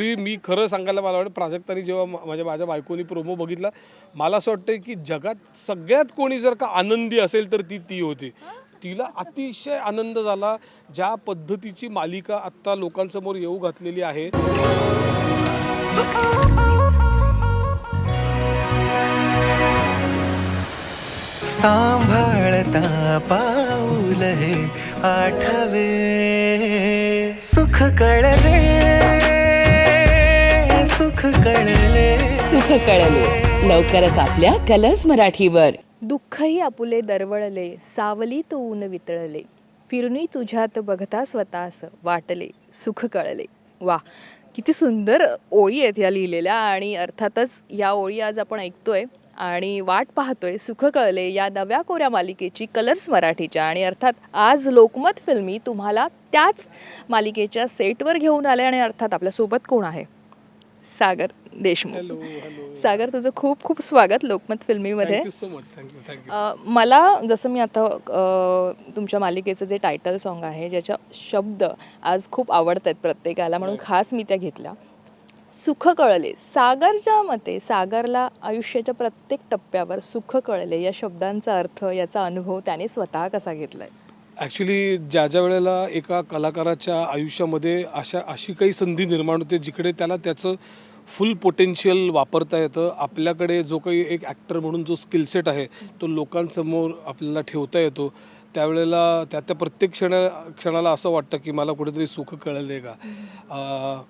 Actually मी खरं सांगायला मला वाटतं प्राजक्तानी जेव्हा माझ्या म्हणजे माझ्या बायकोनी प्रोमो बघितला मला असं वाटतं की जगात सगळ्यात कोणी जर का आनंदी असेल तर ती ती होती. तिला अतिशय आनंद झाला. ज्या पद्धतीची मालिका आत्ता लोकांसमोर येऊ घातलेली आहे. सांभाळता पाऊल हे आठवे सुख कळले कळले. सुख कळले. लवकरच आपल्या कलर्स मराठीवर. दुःखही आपुले दरवळले. सावली तो ऊन वितळले. फिरुनी तुझ्यात बघता स्वतःस वाटले. सुख कळले. वा किती सुंदर ओळी आहेत या लिहिलेल्या आणि अर्थातच या ओळी आज आपण ऐकतोय आणि वाट पाहतोय. सुख कळले या नव्या कोऱ्या मालिकेची कलर्स मराठीच्या आणि अर्थात आज लोकमत फिल्मी तुम्हाला त्याच मालिकेच्या सेटवर घेऊन आले आणि अर्थात आपल्यासोबत कोण आहे? सागर देशमुख. सागर तुझं खूप खूप स्वागत लोकमत फिल्मीमध्ये. मला जसं मी आता तुमच्या मालिकेचं जे टायटल सॉन्ग आहे ज्याच्या शब्द आज खूप आवडत आहेत प्रत्येकाला म्हणून खास मी त्या घेतल्या. सुख कळले. सागरच्या मते सागरला आयुष्याच्या प्रत्येक टप्प्यावर सुख कळले या शब्दांचा अर्थ याचा अनुभव त्याने स्वतः कसा घेतलाय? ॲक्च्युली ज्या ज्या वेळेला एका कलाकाराच्या आयुष्यामध्ये अशा अशी काही संधी निर्माण होते जिकडे त्याला त्याचं फुल पोटेन्शियल वापरता येतं. आपल्याकडे जो काही एक ॲक्टर म्हणून जो स्किलसेट आहे तो लोकांसमोर आपल्याला ठेवता येतो. त्यावेळेला त्या त्या प्रत्येक क्षणा क्षणाला असं वाटतं की मला कुठेतरी सुख कळलं आहे का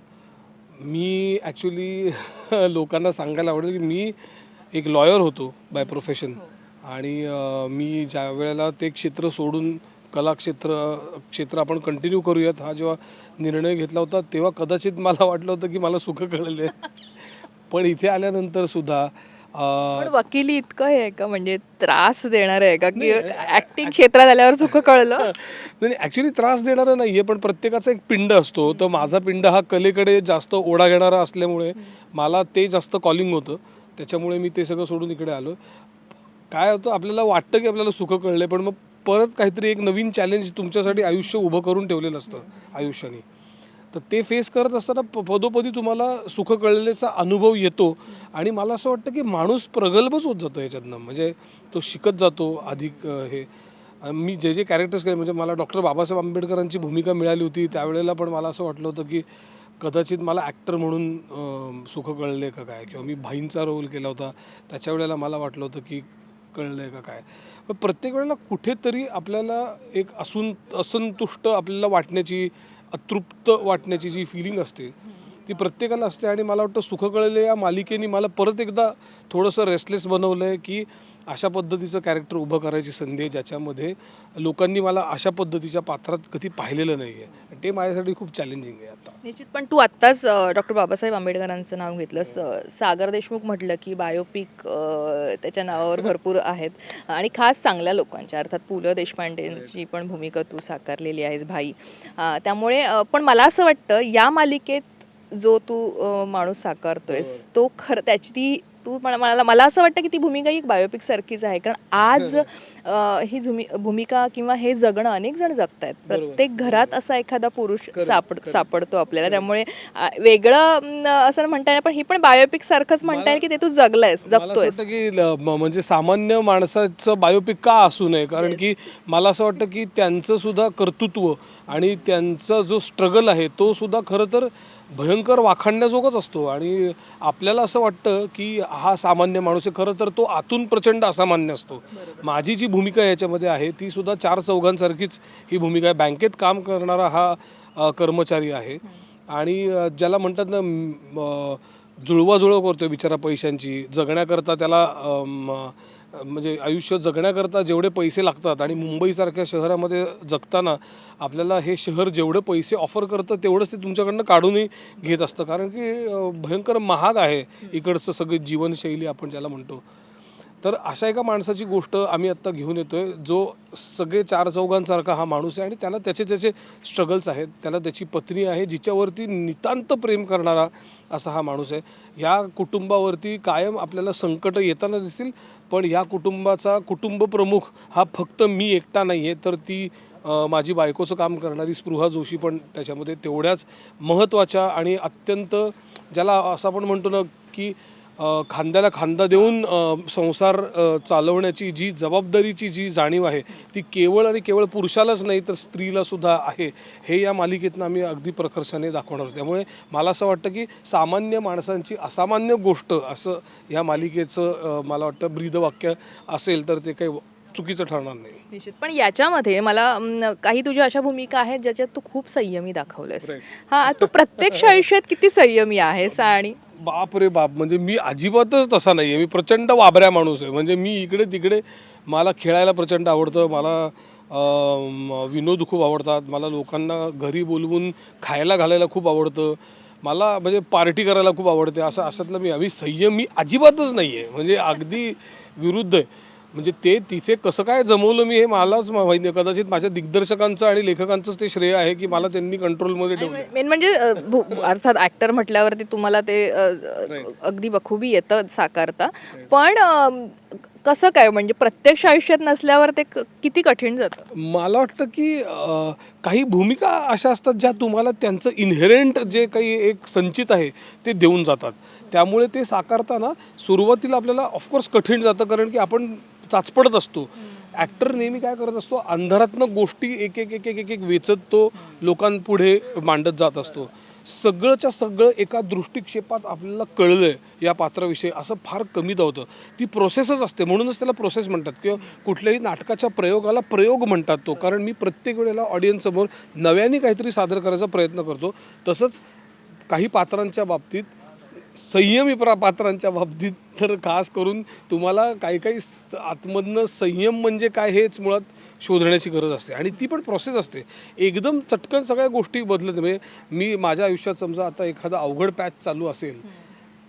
मी ॲक्च्युली लोकांना सांगायला आवडेल की मी एक लॉयर होतो बाय प्रोफेशन आणि अं, मी ज्या वेळेला ते क्षेत्र सोडून कला क्षेत्र क्षेत्र आपण कंटिन्यू करूयात. हा जेव्हा निर्णय घेतला होता तेव्हा कदाचित मला वाटलं होतं की मला सुख कळले पण इथे आल्यानंतर सुद्धा वकिली इतकं हे आहे का म्हणजे त्रास देणार आहे का? की ऍक्टिंग क्षेत्रात आल्यावर सुख कळलं? नाही ॲक्च्युली त्रास देणारा नाही आहे पण प्रत्येकाचा एक पिंड असतो. तर माझा पिंड हा कलेकडे जास्त ओढा घेणारा असल्यामुळे मला ते जास्त कॉलिंग होतं. त्याच्यामुळे मी ते सगळं सोडून इकडे आलो काय होतं आपल्याला वाटतं की आपल्याला सुख कळले पण मग परत काहीतरी एक नवीन चॅलेंज तुमच्यासाठी आयुष्य उभं करून ठेवलेलं असतं आयुष्याने. तर ते फेस करत असताना प- पदोपदी तुम्हाला सुख कळलेचा अनुभव येतो. आणि मला असं वाटतं की माणूस प्रगल्भच होत जातो याच्यातनं. म्हणजे तो शिकत जातो अधिक हे. मी जे जे कॅरेक्टर्स केले म्हणजे मला डॉक्टर बाबासाहेब आंबेडकरांची भूमिका मिळाली होती. त्यावेळेला पण मला असं वाटलं होतं की कदाचित मला ॲक्टर म्हणून सुख कळले का काय? किंवा मी भाईंचा रोल केला होता. त्याच्या वेळेला मला वाटलं होतं की कळलं आहे का काय? पण प्रत्येक वेळेला कुठेतरी आपल्याला एक असून असंतुष्ट आपल्याला वाटण्याची अतृप्त वाटण्याची जी फिलिंग असते ती प्रत्येकाला असते. आणि मला वाटतं सुख कळले या मालिकेने मला परत एकदा थोडंसं रेस्टलेस बनवलं आहे की अशा पद्धतीचं कॅरेक्टर उभं करायची संधी आहे ज्याच्यामध्ये लोकांनी मला अशा पद्धतीच्या पात्रात कधी पाहिलेलं नाही आहे ते माझ्यासाठी खूप चॅलेंजिंग आहे आता. निश्चित पण तू आत्ताच डॉक्टर बाबासाहेब आंबेडकरांचं नाव घेतलं स- सागर देशमुख म्हटलं की बायोपिक त्याच्या नावावर भरपूर आहेत. आणि खास चांगल्या लोकांच्या अर्थात पु ल देशपांडेंची पण भूमिका तू साकारलेली आहेस भाई. त्यामुळे पण मला असं वाटतं या मालिकेत जो तू माणूस साकारतोयस तो खरं त्याची ती तू मला मला मला असं वाटतं की ती भूमिका एक बायोपिक सारखीच आहे. कारण आज अ, ही झुमी भूमिका किंवा हे जगणं अनेक जण जगतायत. बरोबर. प्रत्येक घरात असा एखादा पुरुष सापड. सापडतो आपल्याला. त्यामुळे आ, वेगळं अं, असं म्हणता येईल पण ही पण बायोपिक सारखंच म्हणता येईल की ते तू जगलायस मला असं जगतोयस. वाटतं की ल- म- म्हणजे सामान्य माणसाचं बायोपिक का असू नये? कारण की मला असं वाटतं की त्यांचं सुद्धा कर्तृत्व आणि त्यांचा जो स्ट्रगल आहे तो सुद्धा खरं तर भयंकर वाखाणण्याजोगच असतो. आणि आपल्याला असं वाटतं की हा सामान्य माणूस आहे खरं तर तो आतून प्रचंड असामान्य असतो. माझी जी भूमिका याच्यामध्ये आहे ती सुद्धा चार चौघांसारखीच ही भूमिका आहे. बँकेत काम करणारा हा कर्मचारी आहे. आणि ज्याला म्हणतात ना जुळवाजुळव करतोय बिचारा पैशांची जगण्याकरता त्याला म्हणजे आयुष्य जगण्याकरता जेवढे पैसे लागतात आणि मुंबईसारख्या शहरामध्ये जगताना आपल्याला हे शहर जेवढे पैसे ऑफर करतं तेवढंच ते तुमच्याकडनं काढूनही घेत असतं. कारण की भयंकर महाग आहे इकडचं सगळी जीवनशैली आपण ज्याला म्हणतो. तर अशा एका माणसाची गोष्ट आम्ही आत्ता घेऊन येतोय जो सगळे चार चौघांसारखा हा माणूस आहे आणि त्याला त्याचे त्याचे स्ट्रगल्स आहेत. त्याला त्याची पत्नी आहे जिच्यावरती नितांत प्रेम करणारा असा हा माणूस आहे. ह्या कुटुंबावरती कायम आपल्याला संकट येताना दिसतील. पण या कुटुंबाचा कुटुंब प्रमुख हा फक्त मी एकटा नाही आहे तर ती माझी बायकोचं काम करणारी स्पृहा जोशी पण त्याच्यामध्ये तेवढ्याच महत्त्वाच्या आणि अत्यंत ज्याला असं आपण म्हणतो ना की खांद्याला खांदा देऊन संसार चालवण्याची जी जबाबदारीची जी जाणीव आहे ती केवळ आणि केवळ पुरुषालाच नाही तर स्त्रीला सुद्धा आहे हे या मालिकेतनं आम्ही अगदी प्रखरशाने दाखवणार. त्यामुळे मला असं वाटतं की सामान्य माणसांची असामान्य गोष्ट असं या मालिकेचं मला वाटतं ब्रीदवाक्य असेल तर ते काही चुकीचं ठरणार नाही निश्चित पण याच्यामध्ये मला काही तुझ्या अशा भूमिका आहेत ज्याच्यात तू खूप संयमी दाखवलंस. हा तू प्रत्यक्ष आयुष्यात किती संयमी आहेस आणि बाप रे बाप म्हणजे मी अजिबातच तसा नाही आहे मी प्रचंड वाबऱ्या माणूस आहे. म्हणजे मी इकडे तिकडे मला खेळायला प्रचंड आवडतं. मला विनोद खूप आवडतात. मला लोकांना घरी बोलवून खायला घालायला खूप आवडतं. मला म्हणजे पार्टी करायला खूप आवडते. असं अशातलं मी आम्ही संयम मी अजिबातच नाही आहे म्हणजे अगदी विरुद्ध आहे. म्हणजे ते तिथे कसं काय जमवलं मी हे मलाच माहिती नाही. कदाचित माझ्या दिग्दर्शकांचं आणि लेखकांचंच ते श्रेय आहे की मला त्यांनी कंट्रोलमध्ये ठेवलं मेन म्हणजे अ, भू- भू- अर्थात ऍक्टर म्हटल्यावरती तुम्हाला ते अ, अगदी बखुबी येतं साकारता. पण अ, कसं काय म्हणजे प्रत्यक्ष आयुष्यात नसल्यावर ते क- किती कठीण जातं? मला वाटतं की अ, काही भूमिका अशा असतात ज्या तुम्हाला त्यांचं इन्हेरंट जे काही एक संचित आहे ते देऊन जातात. त्यामुळे ते साकारताना सुरुवातीला आपल्याला ऑफकोर्स कठीण जातं. कारण की आपण चाचपडत असतो. ॲक्टर नेहमी काय करत असतो अंधारातनं गोष्टी एक एक एक एक एक एक वेचत तो लोकांपुढे मांडत जात असतो. सगळंच्या सगळं एका दृष्टिक्षेपात आपल्याला कळलंय या पात्राविषयी. असं फार कमी धावतं ती प्रोसेसच असते. म्हणूनच त्याला प्रोसेस म्हणतात. किंवा कुठल्याही नाटकाच्या प्रयोगाला प्रयोग म्हणतात तो. कारण मी प्रत्येक वेळेला ऑडियन्ससमोर नव्याने काहीतरी सादर करायचा प्रयत्न करतो. तसंच काही पात्रांच्या बाबतीत संयमी प्रा पात्रांच्या बाबतीत तर खास करून तुम्हाला काही काही आतमधनं संयम म्हणजे काय हेच मुळात शोधण्याची गरज असते. आणि ती पण प्रोसेस असते. एकदम चटकन सगळ्या गोष्टी बदलत म्हणजे मी माझ्या आयुष्यात समजा आता एखादा अवघड पॅच चालू असेल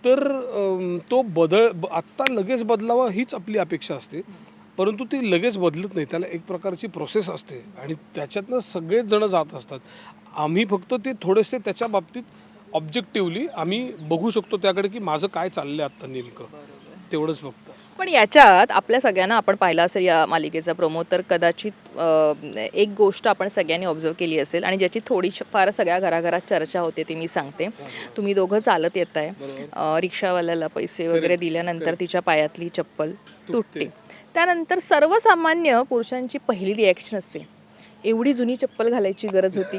तर तो बदल ब- आत्ता लगेच बदलावा हीच आपली अपेक्षा असते. परंतु ती लगेच बदलत नाही. त्याला एक प्रकारची प्रोसेस असते. आणि त्याच्यातनं सगळेच जण जात असतात. आम्ही फक्त ते थोडेसे त्याच्या बाबतीत ऑब्जेक्टिव्हली आम्ही बघू शकतो त्याकडे की माझं काय चाललंय आत्ता नेमकं. तेवढंच फक्त. पण याच्यात आपल्या सगळ्यांना आपण पाहिला असेल या मालिकेचा प्रोमो तर कदाचित एक गोष्ट आपण सगळ्यांनी ऑब्झर्व केली असेल आणि ज्याची थोडी फार सगळ्या घराघरात चर्चा होते ती मी सांगते. तुम्ही दोघं चालत येत आहे रिक्षावाल्याला पैसे वगैरे दिल्यानंतर तिच्या पायातली चप्पल तुटते. त्यानंतर सर्वसामान्य पुरुषांची पहिली रिॲक्शन असते. एवढी जुनी चप्पल घालायची गरज होती.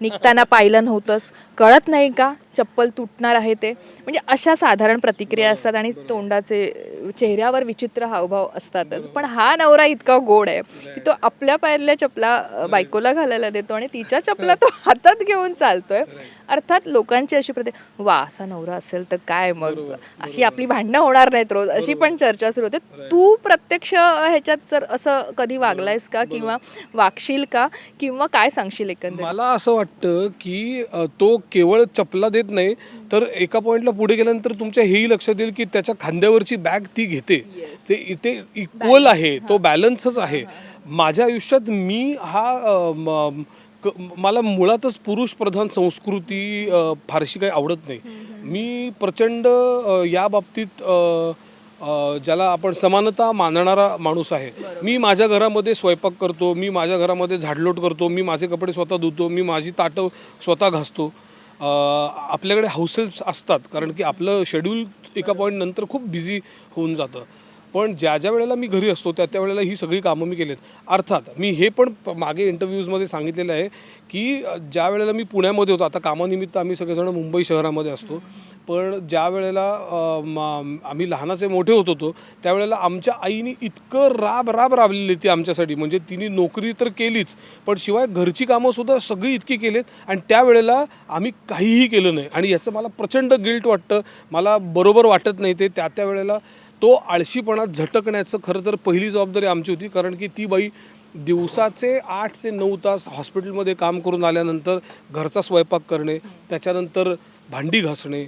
निघताना पाहिलं नव्हतंस कळत नाही का चप्पल तुटणार आहे ते? म्हणजे अशा साधारण प्रतिक्रिया असतात आणि तोंडाचे चेहऱ्यावर विचित्र हावभाव असतातच. पण हा नवरा इतका गोड आहे की तो आपल्या पायरल्या चपला बायकोला घालायला देतो आणि तिच्या चपला तो हातात घेऊन चालतोय. अर्थात लोकांची अशी प्रति वा असा नवरा असेल तर काय मग? अशी आपली भांडणं होणार नाहीत रोज. अशी पण चर्चा सुरू होते. तू प्रत्यक्ष ह्याच्यात जर असं कधी वागलायस का किंवा वागशील का? किंवा काय सांगशील एकंदरीत? मला असं वाटतं की तो केवळ चपला देत नाही तर एका पॉईंटला पुढे गेल्यानंतर तुमच्या हेही लक्षात येईल की त्याच्या खांद्यावरची बॅग ती घेते. ते इथे इक्वल आहे तो बॅलन्सच आहे. माझ्या आयुष्यात मी हा क- मला मुळातच पुरुष प्रधान संस्कृती फारशी काही आवडत नाही. मी प्रचंड या बाबतीत ज्याला आपण समानता मानणारा माणूस आहे. मी माझ्या घरामध्ये स्वयंपाक करतो मी माझ्या घरामध्ये झाडलोट करतो मी माझे कपडे स्वतः धुतो मी माझी ताटं स्वतः घासतो. आपल्याकडे हाऊसहेल्प्स असतात कारण की आपलं शेड्यूल एका पॉईंट नंतर खूप बिझी होऊन जातं. पण ज्या ज्या वेळेला मी घरी असतो त्या त्या वेळेला ही सगळी कामं मी केलीत. अर्थात मी हे पण मागे इंटरव्ह्यूजमध्ये सांगितलेलं आहे की ज्या वेळेला मी पुण्यामध्ये होतो आता कामानिमित्त आम्ही सगळेजण मुंबई शहरामध्ये असतो पण ज्या वेळेला आम्ही लहानाचे मोठे होत होतो त्यावेळेला आमच्या आईने इतकं राब राब राबलेली ती आमच्यासाठी. म्हणजे तिने नोकरी तर केलीच पण शिवाय घरची कामंसुद्धा सगळी इतकी केलीत आणि त्यावेळेला आम्ही काहीही केलं नाही. आणि याचं मला प्रचंड गिल्ट वाटतं. मला बरोबर वाटत नाही ते. त्या त्या वेळेला तो आळशीपणा झटकण्याचं खरं तर पहिली जबाबदारी आमची होती कारण की ती बाई दिवसाचे आठ ते नऊ तास हॉस्पिटलमध्ये काम करून आल्यानंतर घरचा स्वयंपाक करणे त्याच्यानंतर भांडी घासणे.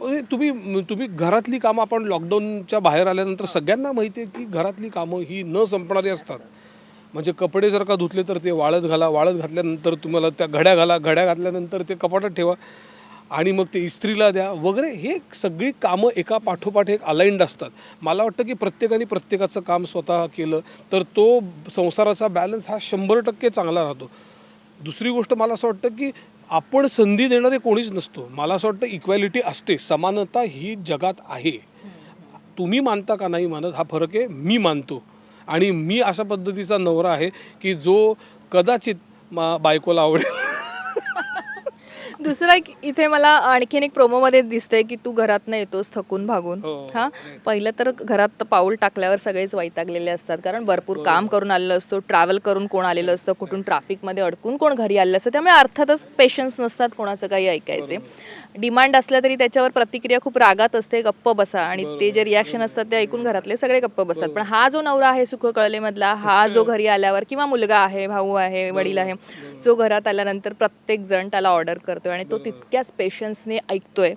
म्हणजे तुम्ही तुम्ही घरातली कामं आपण लॉकडाऊनच्या बाहेर आल्यानंतर सगळ्यांना माहिती आहे की घरातली कामं ही न संपणारी असतात. म्हणजे कपडे जर का धुतले तर ते वाळत घाला वाळत घातल्यानंतर तुम्हाला त्या घड्या घाला घड्या घातल्यानंतर ते कपाटात ठेवा. आणि मग ते इस्त्रीला द्या वगैरे हे सगळी कामं एका पाठोपाठ एक अलाइंड असतात. मला वाटतं की प्रत्येकाने प्रत्येकाचं काम स्वतः केलं तर तो संसाराचा बॅलन्स हा शंभर टक्के चांगला राहतो. दुसरी गोष्ट मला असं वाटतं की आपण संधी देणारे कोणीच नसतो. मला असं वाटतं इक्वॅलिटी असते समानता ही जगात आहे. तुम्ही मानता का नाही मानत हा फरक आहे मी मानतो. आणि मी अशा पद्धतीचा नवरा आहे की जो कदाचित मा बायकोला आवडेल. दुसरा एक इथे मला आणखीन एक प्रोमोमध्ये दिसतंय की तू घरात येतोस थकून भागून. हो, हा? पहिलं तर घरात पाऊल टाकल्यावर सगळेच वैतागलेले असतात. कारण भरपूर काम करून आलेलं असतो ट्रॅव्हल करून कोण आलेलं असतं कुठून ट्रॅफिकमध्ये अडकून कोण घरी आलेलं असतं. त्यामुळे अर्थातच पेशन्स नसतात कोणाचं काही ऐकायचे. डिमांड असल्या तरी त्याच्यावर प्रतिक्रिया खूप रागात असते गप्प बसा. आणि ते जे रिॲक्शन असतात ते ऐकून घरातले सगळे गप्प बसतात. पण हा जो नवरा आहे सुख कळलेमधला हा जो घरी आल्यावर किंवा मुलगा आहे भाऊ आहे वडील आहे जो घरात आल्यानंतर प्रत्येक जण त्याला ऑर्डर करतोय आणि तो तितक्याच पेशन्सने ऐकतोय.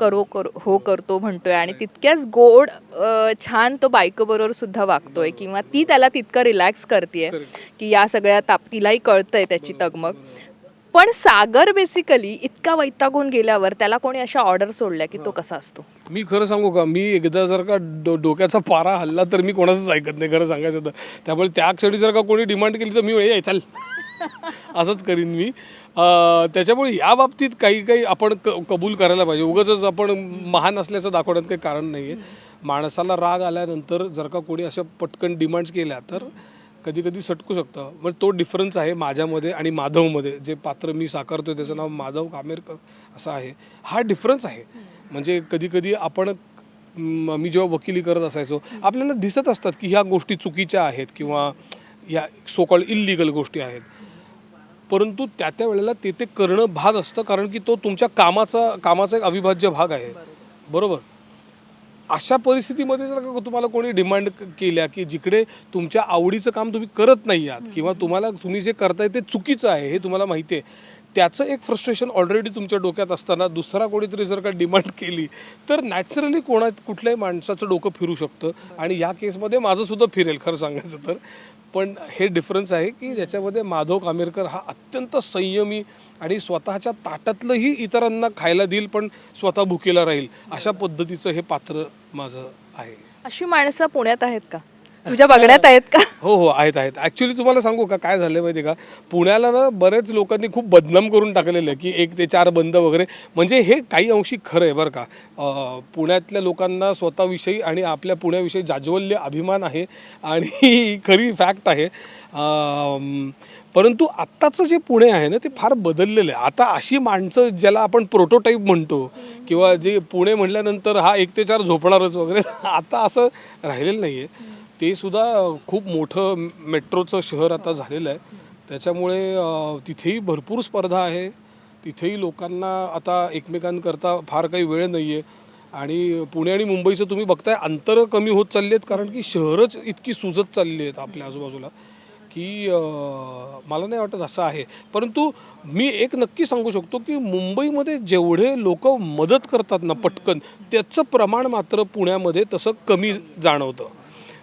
करो करो हो करतो म्हणतोय आणि तितक्याच गोड छान तो बायकोबरोबर सुद्धा वागतोय किंवा ती त्याला तितकं रिलॅक्स करते की या सगळ्या ताप तिलाही कळतंय त्याची तगमग. पण सागर बेसिकली इतका वैतागून गेल्यावर त्याला कोणी अशा ऑर्डर सोडल्या की तो कसा असतो? मी खरं सांगू का? मी एकदा जर का डो डोक्याचा पारा हल्ला तर मी कोणाचंच ऐकत नाही खरं सांगायचं तर. त्यामुळे त्या क्षणी जर का कोणी डिमांड केली तर मी "ए, चल असंच करीन मी. अं, त्याच्यामुळे या बाबतीत काही काही आपण क कबूल करायला पाहिजे. उगाच आपण महान असल्याचं दाखवण्यात काही कारण नाही आहे माणसाला राग आल्यानंतर जर का कोणी अशा पटकन डिमांड्स केल्या तर कधी कधी सटकू शकतं. मग तो डिफरन्स आहे माझ्यामध्ये आणि माधवमध्ये. जे पात्र मी साकारतोय त्याचं नाव माधव कामेरकर असं आहे. हा डिफरन्स आहे. म्हणजे कधी कधी आपण मी जेव्हा वकिली करत असायचो आपल्याला दिसत असतात की ह्या गोष्टी चुकीच्या आहेत किंवा या सोकॉल इल्लिगल गोष्टी आहेत. परंतु त्या त्या वेळेला ते ते करणं भाग असतं कारण की तो तुमच्या कामाचा कामाचा एक अविभाज्य भाग आहे. बरोबर? अशा परिस्थितीमध्ये जर का तुम्हाला कोणी डिमांड केल्या की जिकडे तुमच्या आवडीचं काम तुम्ही करत नाही आहात किंवा तुम्हाला तुम्ही जे करताय ते चुकीचं आहे हे तुम्हाला माहिती आहे त्याचं एक फ्रस्ट्रेशन ऑलरेडी तुमच्या डोक्यात असताना दुसरा कोणीतरी जर का डिमांड केली तर नॅचरली कोणा कुठल्याही माणसाचं डोकं फिरू शकतं आणि या केसमध्ये माझं सुद्धा फिरेल खरं सांगायचं तर. पण हे डिफरन्स आहे की ज्याच्यामध्ये माधव कामेरकर हा अत्यंत संयमी आणि स्वतःच्या ताटातलंही इतरांना खायला देईल पण स्वतः भुकेला राहील. अशा पद्धतीचं हे पात्र माझं आहे. अशी माणसं पुण्यात आहेत का? तुझ्या बघण्यात आहेत का? हो हो आहेत आहेत. ॲक्च्युली तुम्हाला सांगू का काय झालं माहिती का? पुण्याला ना बरेच लोकांनी खूप बदनाम करून टाकलेलं आहे की एक ते चार बंद वगैरे. म्हणजे हे काही अंशी खरं आहे बरं का. अं, पुण्यातल्या लोकांना स्वतःविषयी आणि आपल्या पुण्याविषयी जाज्वल्य अभिमान आहे. आणि खरी फॅक्ट आहे परंतु आत्ताचं जे पुणे आहे ना ते फार बदललेलं आहे. आता अशी माणसं ज्याला आपण प्रोटोटाईप म्हणतो किंवा जे पुणे म्हटल्यानंतर हा एक ते चार झोपणारच वगैरे आता असं राहिलेलं नाही आहे ते सुद्धा खूप मोठं मेट्रोचं शहर आता झालेलं आहे. त्याच्यामुळे तिथेही भरपूर स्पर्धा आहे. तिथेही लोकांना आता एकमेकांकरता फार काही वेळ नाही आहे आणि पुणे आणि मुंबईचं तुम्ही बघताय अंतर कमी होत चालली आहेत कारण की शहरच इतकी सुजत चालली आहेत आपल्या आजूबाजूला. की मला नाही वाटत असं आहे. परंतु मी एक नक्की सांगू शकतो की मुंबईमध्ये जेवढे लोक मदत करतात ना पटकन त्याचं प्रमाण मात्र पुण्यामध्ये तसं कमी जाणवतं.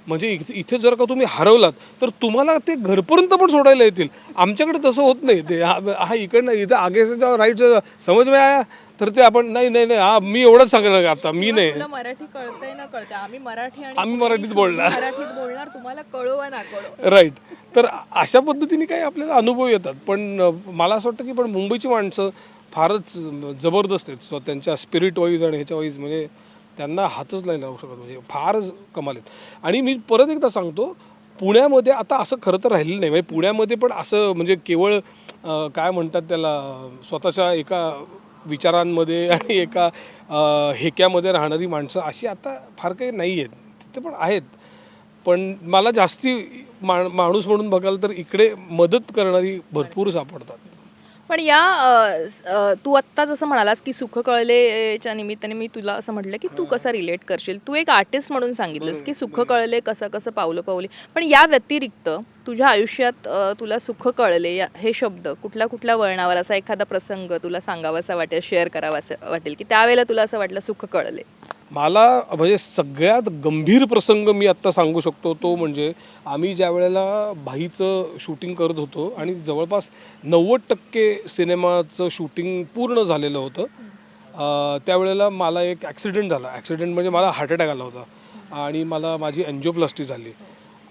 म्हणजे इथे इथे जर का तुम्ही हरवलात तर तुम्हाला ते घरपर्यंत पण सोडायला येतील. आमच्याकडे तसं होत नाही. ते हा इकडनं इथं आगेचं राईट समज में आया तर ते आपण नाही नाही नाही हा मी एवढंच सांगणार आता मी नाही. तुला मराठी कळतंय ना कळतंय. आम्ही मराठी आणि आम्ही मराठीत बोलणार. मराठीत बोलणार तुम्हाला कळो वा ना कळो. राईट तर अशा पद्धतीने काही आपल्याला अनुभव येतात पण मला असं वाटतं की पण मुंबईची माणसं फारच जबरदस्त आहेत. सो त्यांच्या स्पिरिट वाईज आणि ह्याच्या वाईज म्हणजे त्यांना हातच नाही लावू शकत म्हणजे फारच कमाल आहेत. आणि मी परत एकदा सांगतो पुण्यामध्ये आता असं खरं तर राहिलेलं नाही. म्हणजे पुण्यामध्ये पण असं म्हणजे केवळ काय म्हणतात त्याला स्वतःच्या एका विचारांमध्ये आणि एका हेक्यामध्ये राहणारी माणसं अशी आता फार काही नाही आहेत. तिथे पण आहेत. पण मला जास्ती मा माणूस म्हणून बघाल तर इकडे मदत करणारी भरपूर सापडतात. पण या तू आत्ता जसं म्हणालास की सुख कळलेच्या निमित्ताने मी तुला असं म्हटलं की तू कसा रिलेट करशील? तू एक आर्टिस्ट म्हणून सांगितलंस की सुख कळले कसं कसं पावलं पावली पण या व्यतिरिक्त तुझ्या आयुष्यात अ, तुला सुख कळले या हे शब्द कुठल्या कुठल्या वळणावर असा एखादा प्रसंग तुला सांगावासा वाटेल शेअर करावासा वाटेल की त्यावेळेला तुला असं वाटलं सुख कळले? मला म्हणजे सगळ्यात गंभीर प्रसंग मी आत्ता सांगू शकतो तो म्हणजे आम्ही ज्या वेळेला भाईचं शूटिंग करत होतो आणि जवळपास नव्वद टक्के सिनेमाचं शूटिंग पूर्ण झालेलं होतं अं, त्यावेळेला मला एक ॲक्सिडेंट झाला. ॲक्सिडेंट म्हणजे मला हार्ट अटॅक आला होता आणि मला माझी एन्जिओप्लास्टी झाली.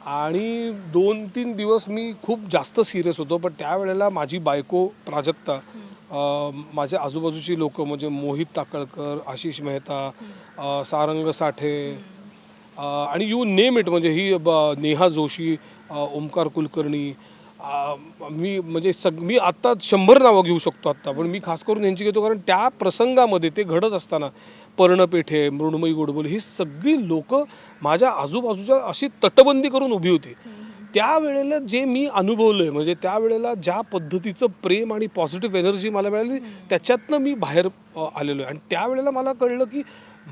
आणि दोन तीन दिवस मी खूप जास्त सिरियस होतो पण त्यावेळेला माझी बायको प्राजक्ता माझ्या आजूबाजूची लोक म्हणजे मोहित टाकळकर आशिष मेहता सारंग साठे आणि यू नेम इट म्हणजे ही ब- नेहा जोशी ओमकार कुलकर्णी मी म्हणजे सग मी आत्ता शंभर नावं घेऊ शकतो आत्ता पण मी खास करून यांची घेतो कारण त्या प्रसंगामध्ये ते घडत असताना पर्णपेठे मृण्मयी गोडबोल ही सगळी लोक माझ्या आजूबाजूच्या अशी तटबंदी करून उभी होती. त्यावेळेला जे मी अनुभवलं म्हणजे त्यावेळेला ज्या पद्धतीचं प्रेम आणि पॉझिटिव्ह एनर्जी मला मिळाली त्याच्यातनं मी बाहेर आलेलो आहे आणि त्यावेळेला मला कळलं की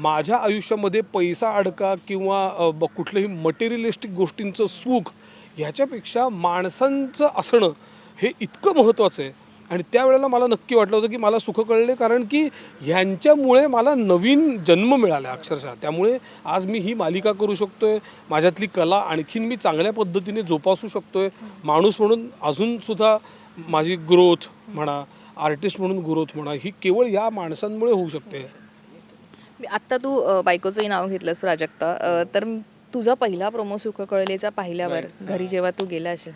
माझ्या आयुष्यामध्ये पैसा अडका किंवा कुठलंही ब- मटेरियलिस्टिक गोष्टींचं सुख ह्याच्यापेक्षा माणसांचं असणं हे इतकं महत्त्वाचं आहे. आणि त्यावेळेला मला नक्की वाटलं होतं की मला सुख कळले कारण की ह्यांच्यामुळे मला नवीन जन्म मिळाला अक्षरशः. त्यामुळे आज मी ही मालिका करू शकतो आहे माझ्यातली कला आणखीन मी चांगल्या पद्धतीने जोपासू शकतो आहे माणूस म्हणून अजूनसुद्धा माझी ग्रोथ म्हणा आर्टिस्ट म्हणून ग्रोथ म्हणा ही केवळ या माणसांमुळे होऊ शकते. मी आत्ता तू बायकोचंही नाव घेतलंस प्राजक्ता. तर तुझा पहिला प्रोमो सुख कळलेचा पाहिल्यावर घरी जेव्हा तू गेला असेल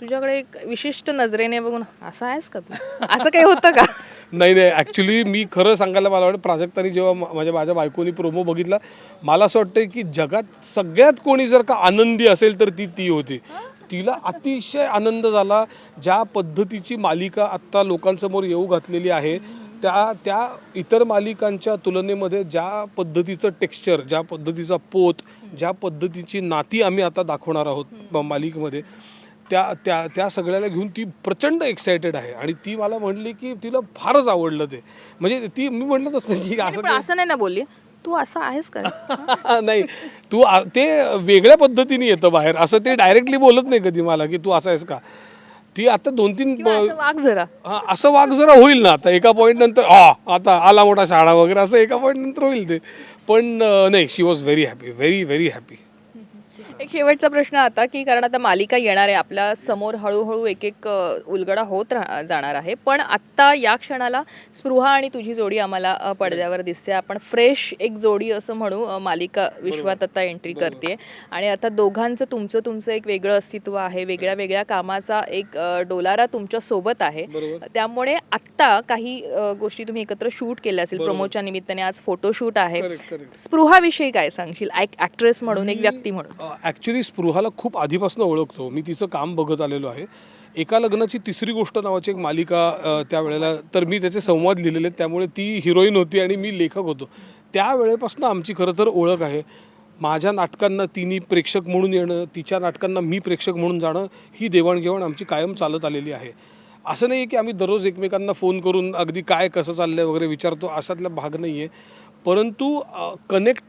तुझ्याकडे एक विशिष्ट नजरेने बघून असं आहेस का तू? असं काही होतं का? नाही नाही ॲक्च्युली मी खरं सांगायला मला वाटतं प्राजक्तानी जेव्हा माझ्या माझ्या बायकोनी प्रोमो बघितला मला असं वाटतं की जगात सगळ्यात कोणी जर का आनंदी असेल तर ती ती होती. तिला अतिशय आनंद झाला. ज्या पद्धतीची मालिका आत्ता लोकांसमोर येऊ घातलेली आहे त्या त्या इतर मालिकांच्या तुलनेमध्ये ज्या पद्धतीचं टेक्स्चर ज्या पद्धतीचा पोत ज्या पद्धतीची नाती आम्ही आता दाखवणार आहोत मालिकेमध्ये त्या त्या त्या सगळ्याला घेऊन ती प्रचंड एक्सायटेड आहे. आणि ती मला म्हणली की तिला फारच आवडलं ते. म्हणजे ती मी म्हणलंच नाही की असं असं नाही ना बोलली. तू असं आहेस का? नाही. तू ते वेगळ्या पद्धतीने येतं बाहेर. असं ते डायरेक्टली बोलत नाही कधी मला की तू असं आहेस का? ती आता दोन तीन वाग जरा. हा, असं वाग जरा होईल ना आता. एका पॉईंट नंतर आता आला मोठा शाळा वगैरे असं एका पॉईंट नंतर होईल ते. पण नाही she was very happy very very happy एक शेवटचा प्रश्न आता की कारण आता मालिका येणार आहे आपल्यासमोर हळूहळू एक एक उलगडा होत राह जाणार आहे. पण आत्ता या क्षणाला स्पृहा आणि तुझी जोडी आम्हाला पडद्यावर दिसते. आपण फ्रेश एक जोडी असं म्हणू मालिका विश्वात आता एंट्री करते आणि आता दोघांचं तुमचं तुमचं एक वेगळं अस्तित्व आहे. वेगळ्या वेगळ्या कामाचा एक डोलारा तुमच्यासोबत आहे. त्यामुळे आत्ता काही गोष्टी तुम्ही एकत्र शूट केल्या असेल प्रमोच्या निमित्ताने आज फोटोशूट आहे. स्पृहाविषयी काय सांगशील? ऍक्ट्रेस म्हणून एक व्यक्ती म्हणून. ॲक्च्युली स्पृहाला खूप आधीपासून ओळखतो. मी तिचं काम बघत आलेलो आहे. एका लग्नाची तिसरी गोष्ट नावाची एक मालिका त्यावेळेला तर मी त्याचे संवाद लिहिलेले आहेत. त्यामुळे ती हिरोईन होती आणि मी लेखक होतो. त्यावेळेपासून आमची खरं तर ओळख आहे. माझ्या नाटकांना तिने प्रेक्षक म्हणून येणं तिच्या नाटकांना मी प्रेक्षक म्हणून जाणं ही देवाणघेवाण आमची कायम चालत आलेली आहे. असं नाही की आम्ही दररोज एकमेकांना फोन करून अगदी काय कसं चाललं आहे वगैरे विचारतो अशातला भाग नाही आहे परंतु कनेक्ट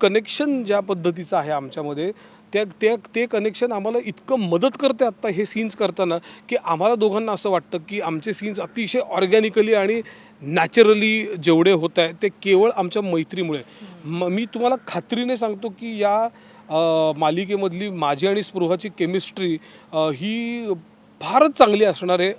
कनेक्शन ज्या पद्धतीचं आहे आमच्यामध्ये त्या त्या ते कनेक्शन आम्हाला इतकं मदत करते आत्ता हे सीन्स करताना की आम्हाला दोघांना असं वाटतं की आमचे सीन्स अतिशय ऑर्गॅनिकली आणि नॅचरली जेवढे होत आहे ते केवळ आमच्या मैत्रीमुळे. म मी तुम्हाला खात्रीने सांगतो की या मालिकेमधली माझी आणि स्पृहाची केमिस्ट्री ही फारच चांगली असणार आहे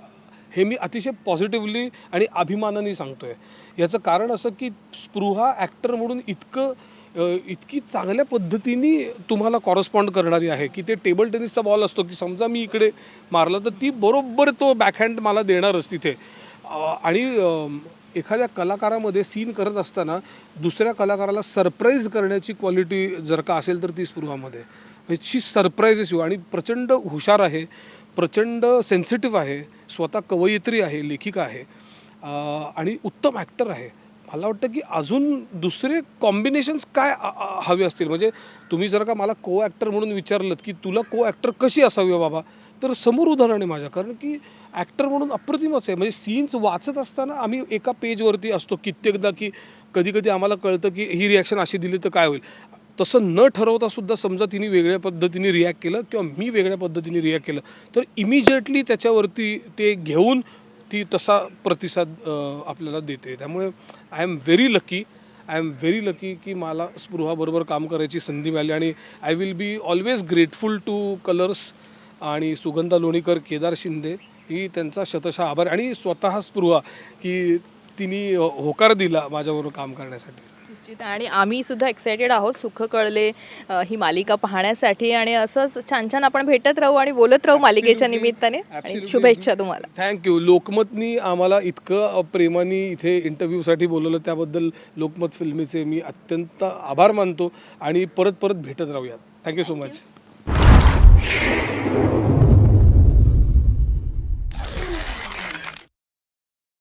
हे मी अतिशय पॉझिटिव्हली आणि अभिमानाने सांगतो आहे याचं कारण असं की स्पृहा ॲक्टर म्हणून इतकं इतकी चांगल्या पद्धतीने तुम्हाला कॉरस्पॉन्ड करणारी आहे की ते टेबल टेनिसचा बॉल असतो की समजा मी इकडे मारला तर ती बरोबर तो बॅकहँड मला देणारच तिथे. आणि एखाद्या कलाकारामध्ये सीन करत असताना दुसऱ्या कलाकाराला सरप्राईज करण्याची क्वालिटी जर का असेल तर ती स्पृहामध्ये. शी सरप्राईजेस येऊ आणि प्रचंड हुशार आहे प्रचंड सेन्सिटिव्ह आहे स्वतः कवयित्री आहे लेखिका आहे. आणि उत्तम ॲक्टर आहे. मला वाटतं की अजून दुसरे कॉम्बिनेशन्स काय हवे असतील? म्हणजे तुम्ही जर का मला को ॲक्टर म्हणून विचारलं की तुला को ॲक्टर कशी असावी हो बाबा? तर समोर उदाहरण आहे माझ्या. कारण की ॲक्टर म्हणून अप्रतिमच आहे. म्हणजे सीन्स वाचत असताना आम्ही एका पेजवरती असतो कित्येकदा की कधी कधी आम्हाला कळतं की ही रिॲक्शन अशी दिली तर काय होईल. तसं न ठरवता सुद्धा समजा तिने वेगळ्या पद्धतीने रिॲक्ट केलं किंवा मी वेगळ्या पद्धतीने रिॲक्ट केलं तर इमिजिएटली त्याच्यावरती ते घेऊन ती तसा प्रतिसाद आपल्याला देते. त्यामुळे I am very lucky I am very lucky की मला स्पृहाबरोबर काम करायची संधी मिळाली आणि I will be always grateful to Colors आणि सुगंधा लोणीकर केदार शिंदे ही त्यांचा शतशः आभार आणि स्वतः स्पृहा की तिने होकार दिला माझ्याबरोबर काम करण्यासाठी. निश्चित आणि आम्ही सुद्धा एक्सायटेड आहोत. सुख कळले अ, ही मालिका पाहण्यासाठी आणि असंच छान छान आपण भेटत राहू आणि बोलत राहू मालिकेच्या निमित्ताने. आणि शुभेच्छा तुम्हाला. थँक्यू लोकमतनी आम्हाला इतकं प्रेमाने इथे इंटरव्ह्यूसाठी बोलवलं. त्याबद्दल लोकमत फिल्मीचे मी अत्यंत आभार मानतो आणि परत परत भेटत राहूयात. Thank you so much